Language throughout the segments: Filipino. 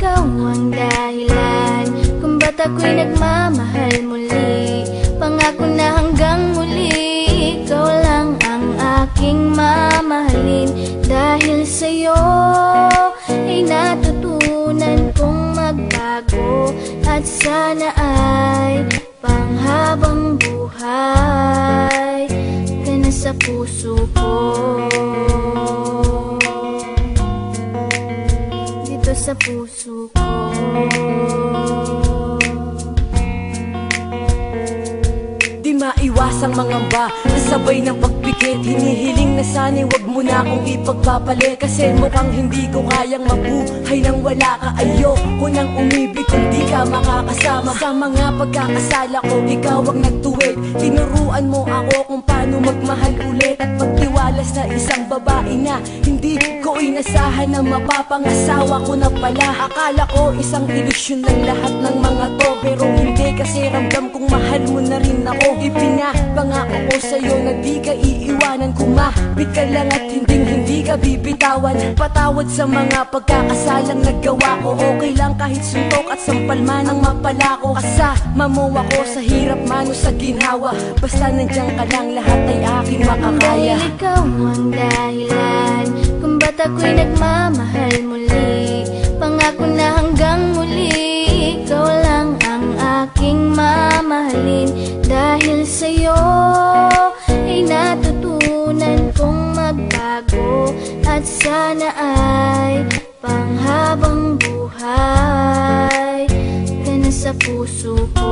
Ikaw ang dahilan Kung ba't ako'y nagmamahal muli. Pangako na hanggang muli Ikaw lang ang aking mamahalin. Dahil sa'yo Ay natutunan kong magbago. At sana ay Panghabang buhay Ka na sa puso ko. Sa puso ko. Di maiwasang mangamba Nasabay ng pagpikit Hinihiling na sana'y wag mo na akong ipagpapalit. Kasi mukhang hindi ko kayang mabuhay nang wala ka. Ayoko nang umibig kung di ka makakasama. Sa mga pagkakasala ko, ikaw ang nagtuwid. Tinuruan mo ako kung paano magmahal ulit. At pagtiwala sa isang babae na Hindi ko inasahan na mapapangasawa ko na pala. Akala ko isang ilusyon ng lahat ng mga to Pero hindi kasi ramdam kong mahal mo na rin ako. Ipinapangako ko sa'yo na di ka iiwanan. Kumapit ka lang at hindi ka bibitawan Patawad sa mga pagkakasalang nagawa ko Okay lang kahit suntok at sampal man ang mapala ko Kasama mo ako sa hirap man o sa ginhawa. Basta nandiyan ka lang lahat ay aking makakaya. Dahil ikaw ang dahilan Kung ba't ako'y nagmamahal muli sana ay panghabang buhay Ka sa puso ko.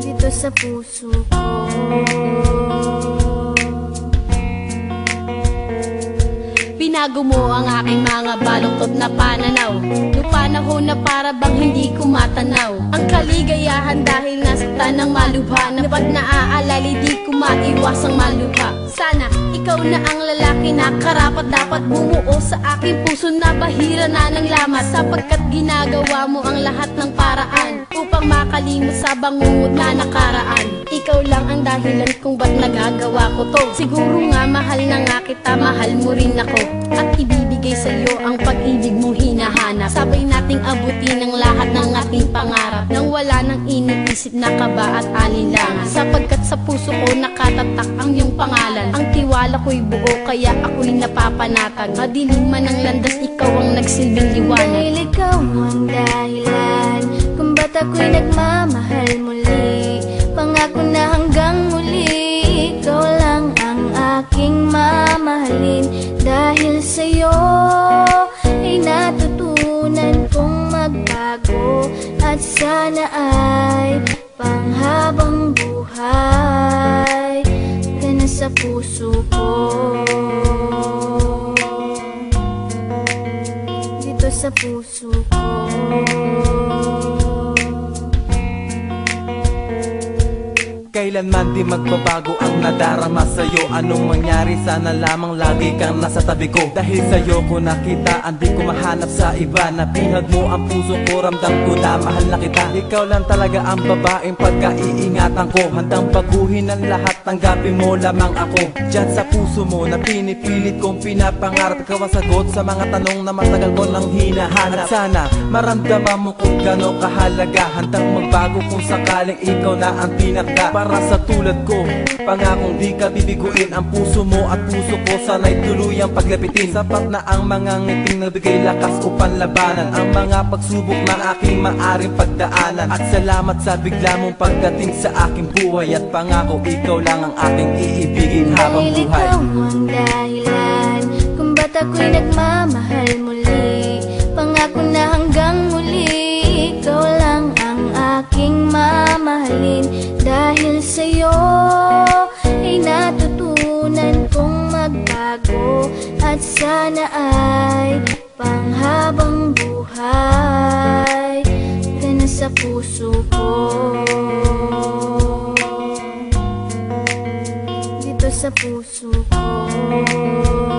Dito sa puso ko Binago mo ang aking mga baluktot na pananaw. Noong panahon na para bang hindi ko matanaw. Ang kaligayahan dahil nasaktan ng malubha Na pag naaalala di ko maiwasang malubha? Sana ikaw na ang lalaki na karapat dapat bumuo sa aking puso na bahira na ng lamat Sapagkat ginagawa mo ang lahat ng Upang makalimot sa bangungot na nakaraan. Ikaw lang ang dahilan kung ba't nagagawa ko to. Siguro nga mahal na nga kita, mahal mo rin ako. At ibibigay sa iyo ang pag-ibig mong hinahanap. Sabay nating abutin ang lahat ng ating pangarap. Nang wala nang iniisip na kaba at alinlangan Sapagkat sa puso ko nakatatak ang iyong pangalan. Ang tiwala ko'y buo kaya ako'y napapanatag. Madilim man ang landas, ikaw ang nagsilbing liwanag. Dahil ikaw ang dahilan ako'y nagmamahal muli. Pangako na hanggang muli Ikaw lang ang aking mamahalin. Dahil sa'yo ay natutunan kong magbago. At sana ay panghabang buhay Ka sa puso ko. Dito sa puso ko Kailanman di magbabago ang nadarama sa'yo. Anong mangyari sana lamang lagi kang nasa tabi ko. Dahil sa'yo ko nakita Hindi ko mahanap sa iba. Napihag mo ang puso ko Ramdam ko na mahal na kita. Ikaw lang talaga ang babaeng pagkaiingatan ko. Handang baguhin ang lahat Tanggapin mo lamang ako. Diyan sa puso mo na pinipilit kong pinapangarap. Ikaw ang sagot sa mga tanong na matagal ko nang hinahanap. At sana maramdaman mo kung gano'ng kahalaga. Handang magbago kung sakaling ikaw na ang pinaka Para sa tulad ko. Pangakong di ka bibiguin Ang puso mo at puso ko. Sana'y tuluyang paglapitin Sapat na ang mga ngiting nagbigay lakas upang labanan. Ang mga pagsubok na aking maaring pagdaanan. At salamat sa bigla mong pagdating sa aking buhay. At pangako ikaw lang ang aking iibigin habang Dahil buhay. ikaw ang dahilan Kung ba't ako'y nagmamahal At sana ay panghabang buhay Ka na sa puso ko. Dito sa puso ko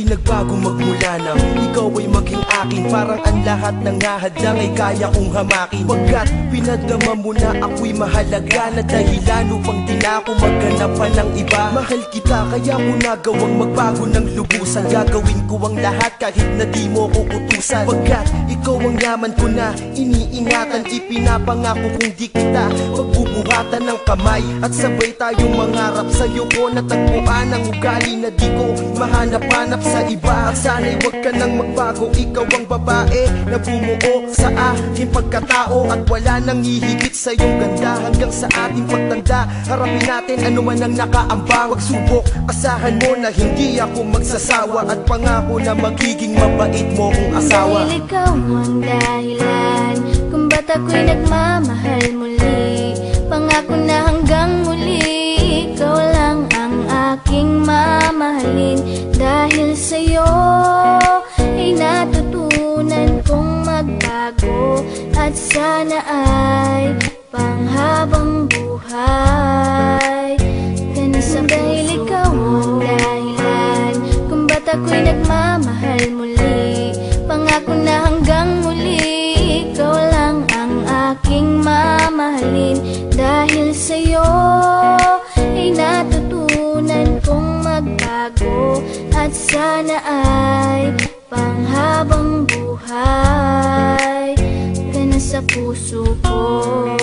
Ako'y nagbago magmula nang ikaw ay maging akin Parang ang lahat ng nahadlang ay kaya kong hamakin. Pagkat pinadama mo na ako'y mahalaga Na dahilan upang di na ako maghanap pa ng iba. Mahal kita kaya mo nagawang magbago ng lubusan. Gagawin ko ang lahat kahit na di mo ko utusan. Pagkat ikaw ang yaman ko na iniingatan Ipinapangako kung di kita Magbubuhatan ng kamay. At sabay tayong mangarap Sa'yo ko natagpuan ang ugali na di ko Mahanap-hanap sa iba. At sana'y wag ka nang magbago Ikaw ang babae na bumuo sa aking pagkatao. At wala nang hihigit sa iyong ganda Hanggang sa ating pagtanda. Harapin natin ano man ang nakaambang. Wag subok, asahan mo na hindi ako magsasawa. At pangako na magiging mabait mo kong asawa. Dahil ikaw ang dahilan Kung ba't ako'y nagmamahal muli At sana ay panghabang buhay. Na sa puso ko